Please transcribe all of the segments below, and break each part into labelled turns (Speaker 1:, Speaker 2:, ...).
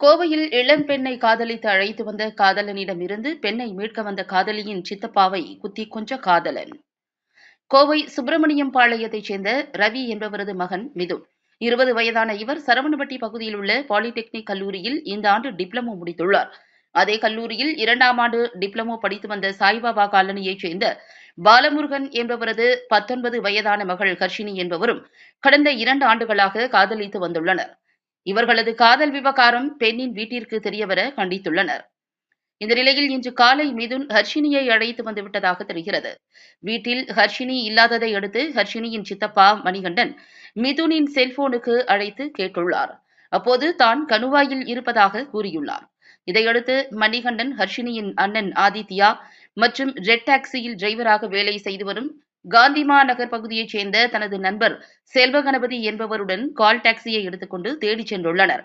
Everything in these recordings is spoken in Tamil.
Speaker 1: கோவையில் இளம் பெண்ணை காதலித்து அழைத்து வந்த காதலனிடமிருந்து பெண்ணை மீட்க வந்த காதலியின் சித்தப்பாவை குத்தி கொன்ற காதலன். கோவை சுப்பிரமணியம் பாளையத்தைச் சேர்ந்த ரவி என்பவரது மகன் மிதுன் இருபது வயதான இவர் சரவணபட்டி பகுதியில் உள்ள பாலிடெக்னிக் கல்லூரியில் இந்த ஆண்டு டிப்ளமோ முடித்துள்ளார். அதே கல்லூரியில் இரண்டாம் ஆண்டு டிப்ளமோ படித்து வந்த சாய்பாபா காலனியைச் சேர்ந்த பாலமுருகன் என்பவரது பத்தொன்பது வயதான மகள் ஹர்ஷினி என்பவரும் கடந்த இரண்டு ஆண்டுகளாக காதலித்து வந்துள்ளனர். இவர்களது காதல் விவகாரம் பெண்ணின் வீட்டிற்கு தெரியவர கண்டித்துள்ளனர். இந்த நிலையில் இன்று காலை மிதுன் ஹர்ஷினியை அழைத்து வந்துவிட்டதாக தெரிகிறது. வீட்டில் ஹர்ஷினி இல்லாததை அடுத்து ஹர்ஷினியின் சித்தப்பா மணிகண்டன் மிதுனின் செல்போனுக்கு அழைத்து கேட்டுள்ளார். அப்போது தான் கணுவாயில் இருப்பதாக கூறியுள்ளார். இதையடுத்து மணிகண்டன் ஹர்ஷினியின் அண்ணன் ஆதித்யா மற்றும் ரெட் டாக்ஸியில் டிரைவராக வேலை செய்து வரும் காந்திமா நகர் பகுதியைச் சேர்ந்த தனது நண்பர் செல்வகணபதி என்பவருடன் கால் டாக்ஸியை எடுத்துக்கொண்டு தேடிச் சென்றுள்ளனர்.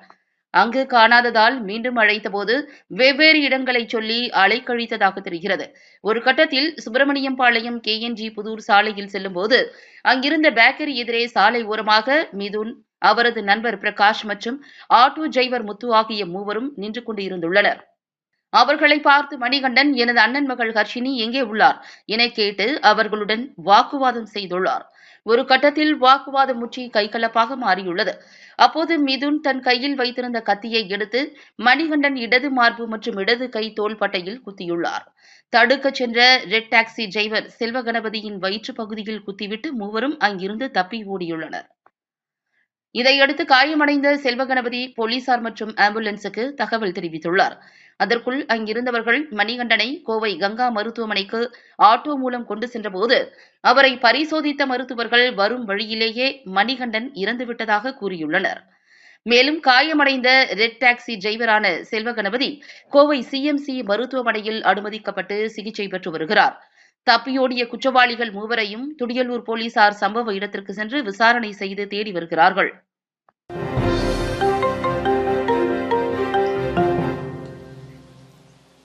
Speaker 1: அங்கு காணாததால் மீண்டும் அழைத்தபோது வெவ்வேறு இடங்களை சொல்லி அலைக்கழித்ததாக தெரிகிறது. ஒரு கட்டத்தில் சுப்பிரமணியம் பாளையம் கேஎன்ஜி புதூர் சாலையில் செல்லும்போது அங்கிருந்த பேக்கரி எதிரே சாலை ஓரமாக மிதுன் அவரது நண்பர் பிரகாஷ் மற்றும் ஆட்டோ டிரைவர் முத்து ஆகிய மூவரும் நின்று கொண்டு இருந்துள்ளனர் அவர்களை பார்த்து மணிகண்டன் எனது அண்ணன் மகள் ஹர்ஷினி எங்கே உள்ளார்? என கேட்டு அவர்களுடன் வாக்குவாதம் செய்துள்ளார். ஒரு கட்டத்தில் வாக்குவாதம் முற்றி கைகலப்பாக மாறியுள்ளது. அப்போது மிதுன் தன் கையில் வைத்திருந்த கத்தியை எடுத்து மணிகண்டன் இடது மார்பு மற்றும் இடது கை தோள்பட்டையில் குத்தியுள்ளார். தடுக்க சென்ற ரெட் டாக்ஸி டிரைவர் செல்வகணபதியின் வயிற்று பகுதியில் குத்திவிட்டு மூவரும் அங்கிருந்து தப்பி ஓடியுள்ளனர். இதையடுத்து காயமடைந்த செல்வகணபதி போலீசார் மற்றும் ஆம்புலன்ஸுக்கு தகவல் தெரிவித்துள்ளார். அதற்குள் அங்கிருந்தவர்கள் மணிகண்டனை கோவை கங்கா மருத்துவமனைக்கு ஆட்டோ மூலம் கொண்டு சென்றபோது அவரை பரிசோதித்த மருத்துவர்கள் வரும் வழியிலேயே மணிகண்டன் இறந்துவிட்டதாக கூறியுள்ளனர். மேலும் காயமடைந்த ரெட் டாக்ஸி டிரைவரான செல்வகணபதி கோவை சிஎம்சி மருத்துவமனையில் அனுமதிக்கப்பட்டு சிகிச்சை பெற்று வருகிறார். தப்பியோடிய குற்றவாளிகள் மூவரையும் துடியலூர் போலீசார் சம்பவ இடத்திற்கு சென்று விசாரணை செய்து தேடி வருகிறார்கள்.